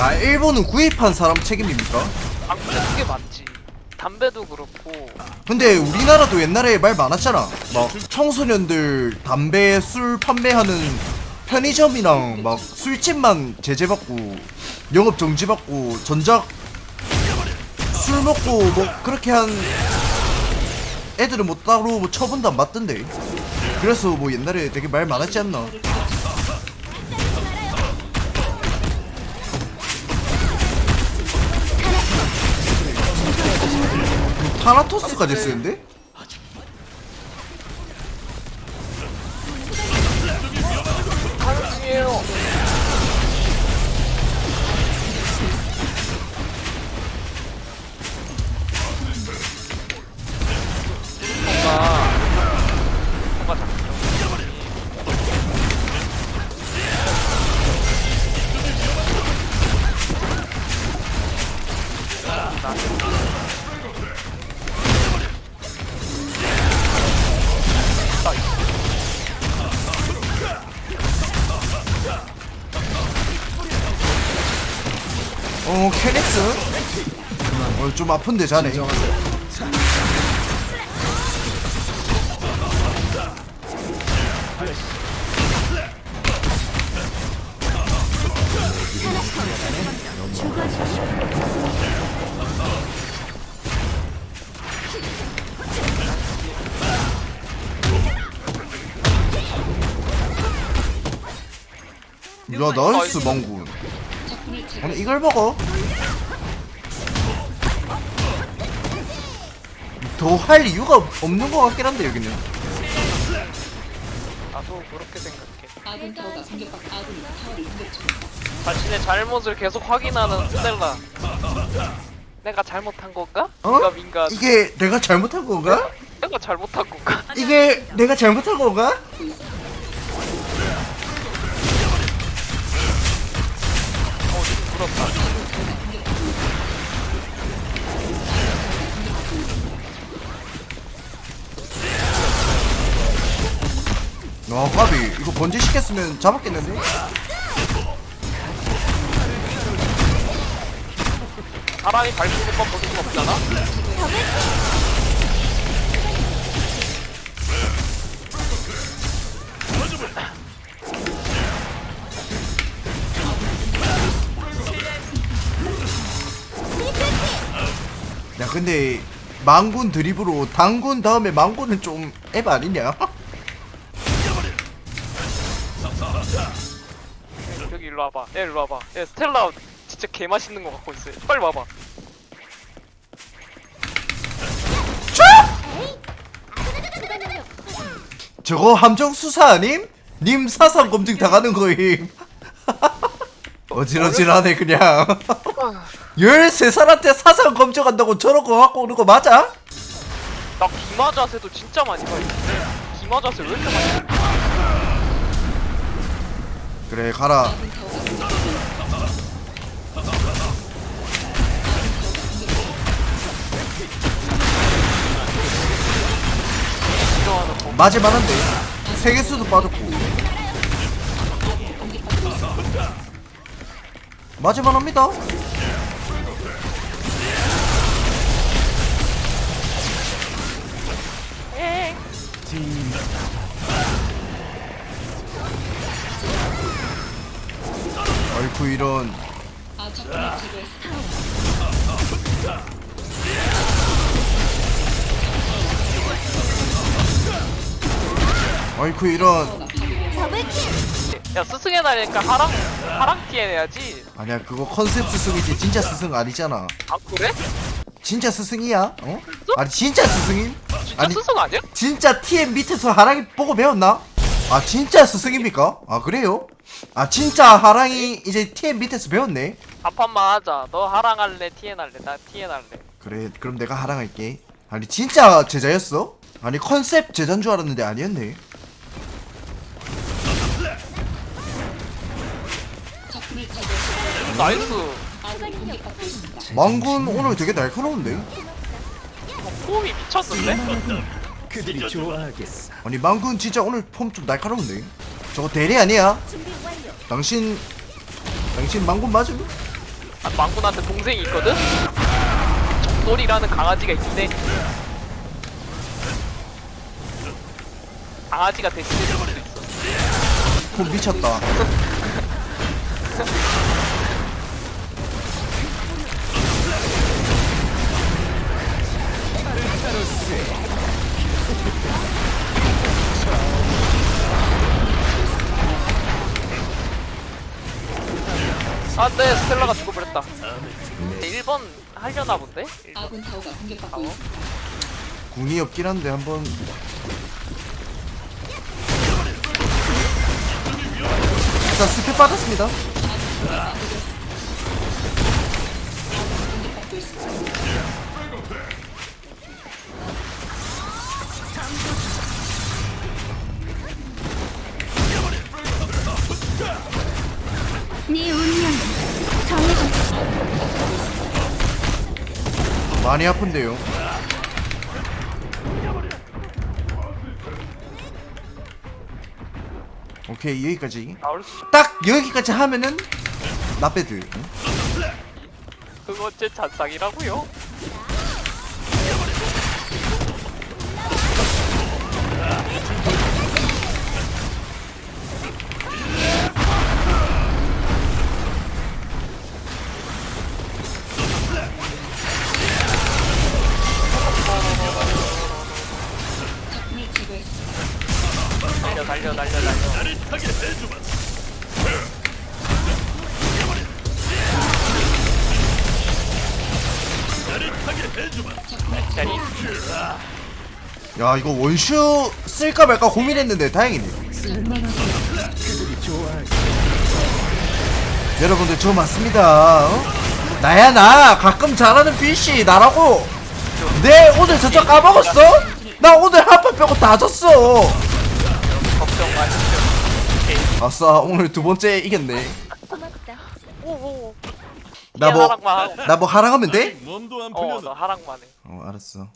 아 일본은 구입한 사람 책임입니까? 아 근데 그게 맞지 담배도 그렇고 근데 우리나라도 옛날에 말 많았잖아. 막 청소년들 담배 술 판매하는 편의점이랑 막 술집만 제재받고 영업 정지받고 전작 술 먹고 뭐 그렇게 한 애들은 뭐 따로 뭐 처분도 안 받던데. 그래서 뭐 옛날에 되게 말 많았지 않나. 타나토스까지 쓰는데? 어 케네스? 어좀 아픈데 자네 야 나이스 망군 아니 이걸 먹어? 더 할 이유가 없는 것 같긴 한데 여기는 나도 그렇게 생각해 아군 타워가 공격받 아군이 타워를 공격. 자신의 잘못을 계속 확인하는 스텔라 내가 잘못한 건가? 어? 내가 민가 이게 내가 잘못한 건가? 내가 잘못한 건가? 이게 내가 잘못한 건가? 어 지금 물었다 와 까비 이거 번지 시켰으면 잡았겠는데? 사람이 밟는 것만 볼 수는 없잖아 야 근데 망군 드립으로 당군 다음에 망군은 좀 에바 아니냐? 일로 와봐. 얘 일로 와봐. 얘 스텔라 진짜 개 맛있는 거 갖고 있어. 빨리 와봐. 저거 함정 수사 아님? 님 사상 검증 당하는 거임. 어질어질하네 그냥. 13살한테 사상 검증한다고 저런 거 갖고 오는 거 맞아? 나 기마 자세도 진짜 많이 봐. 기마 자세 왜 이렇게 많이 봐? 그래 가라 맞을만 한데 세계수도 빠졌고. 있습니다. 맞을만 합니다. 아이쿠 이런 아. 아이쿠 이런. 야 스승의 날이니까 하랑 하랑 티에 내야지 아니야 그거 컨셉 스승이지 진짜 스승 아니잖아 아 그래? 진짜 스승이야? 어? 아니 진짜 스승임? 진짜 아니 스승 아니야? 진짜 TM 밑에서 하랑이 보고 배웠나? 아 진짜 스승입니까? 아 그래요? 아 진짜 하랑이 이제 TM 밑에서 배웠네 한판만 하자 너 하랑 할래 티엔 할래 나 티엔 할래 그래 그럼 내가 하랑 할게 아니 진짜 제자였어? 아니 컨셉 제자인 줄 알았는데 아니었네 나이스. 망군 오늘 되게 날카로운데? 폼이 미쳤는데? 그들이 좋아하겠어. 아니 망군 진짜 오늘 폼 좀 날카로운데? 저거 대리 아니야? 당신 당신 망군 맞음? 아, 망군한테 동생이 있거든? 정돌이라는 강아지가 있는데 강아지가 대신해 줄 수도 있어 그럼 미쳤다 안돼 스텔라가 죽어버렸다 1번 하려나 본데? 아군 타워가 공격받고 있습니다. 군이 없긴 한데 한번 일단 스펙 받았습니다 많이 아픈데요. 오케이 여기까지. 딱 여기까지 하면은 나배드. 그거 제 잔상이라고요? 야 이거 원슈 쓸까 말까 고민했는데 다행이네. 여러분들 저 맞습니다 어? 나야 나 가끔 잘하는 PC 나라고 내 오늘 저쪽 까먹었어? 나 오늘 한판 빼고 다 졌어 걱정 마십시오 아싸 오늘 두 번째 이겼네 고맙다. 오오 나뭐 하락만 하고 나 뭐 하랑하면 돼? 몸도 안 어너 하락만 해 어 알았어